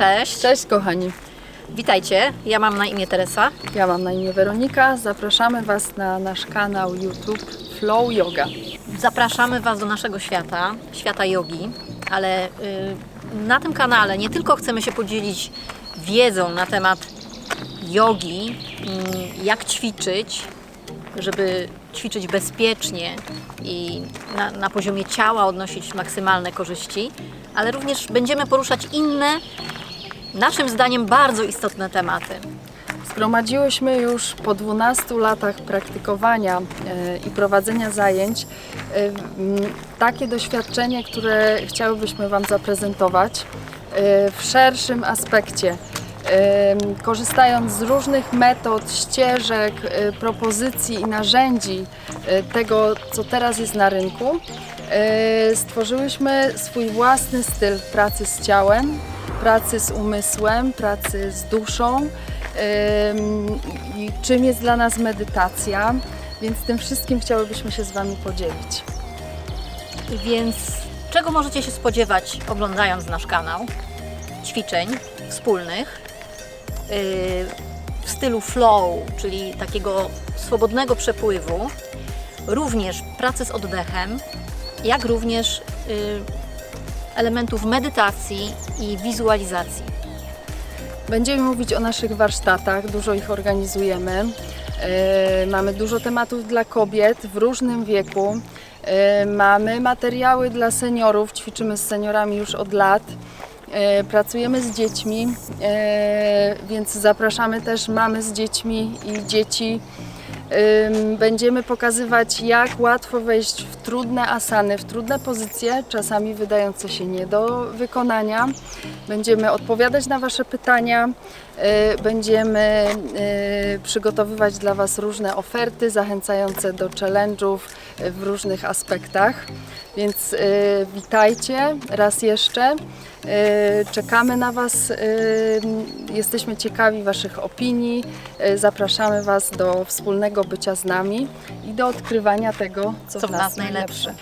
Cześć, Cześć kochani, witajcie. Ja mam na imię Teresa. ja mam na imię Weronika. Zapraszamy Was na nasz kanał YouTube Flow Yoga. Zapraszamy Was do naszego świata, świata jogi, ale y, na tym kanale nie tylko chcemy się podzielić wiedzą na temat jogi, mm, jak ćwiczyć, żeby ćwiczyć bezpiecznie i na, na poziomie ciała odnosić maksymalne korzyści, ale również będziemy poruszać inne, naszym zdaniem bardzo istotne tematy. Zgromadziłyśmy już po 12 latach praktykowania e, i prowadzenia zajęć e, takie doświadczenie, które chciałybyśmy Wam zaprezentować e, w szerszym aspekcie. Korzystając z różnych metod, ścieżek, propozycji i narzędzi tego, co teraz jest na rynku, stworzyłyśmy swój własny styl pracy z ciałem, pracy z umysłem, pracy z duszą. I czym jest dla nas medytacja, więc tym wszystkim chciałybyśmy się z Wami podzielić. Więc czego możecie się spodziewać oglądając nasz kanał? Ćwiczeń wspólnych yy, w stylu flow, czyli takiego swobodnego przepływu, również pracy z oddechem, jak również yy, elementów medytacji i wizualizacji. Będziemy mówić o naszych warsztatach, dużo ich organizujemy. Yy, Mamy dużo tematów dla kobiet w różnym wieku. Yy, Mamy materiały dla seniorów, ćwiczymy z seniorami już od lat. Yy, Pracujemy z dziećmi, więc zapraszamy też mamy z dziećmi i dzieci. Będziemy pokazywać, jak łatwo wejść w trudne asany, w trudne pozycje, czasami wydające się nie do wykonania. Będziemy odpowiadać na Wasze pytania, y, będziemy y, przygotowywać dla Was różne oferty zachęcające do challenge'ów w różnych aspektach. Więc y, witajcie raz jeszcze. Y, Czekamy na Was. y, Jesteśmy ciekawi Waszych opinii. Zapraszamy Was do wspólnego bycia z nami i do odkrywania tego, co, Co w nas najlepsze.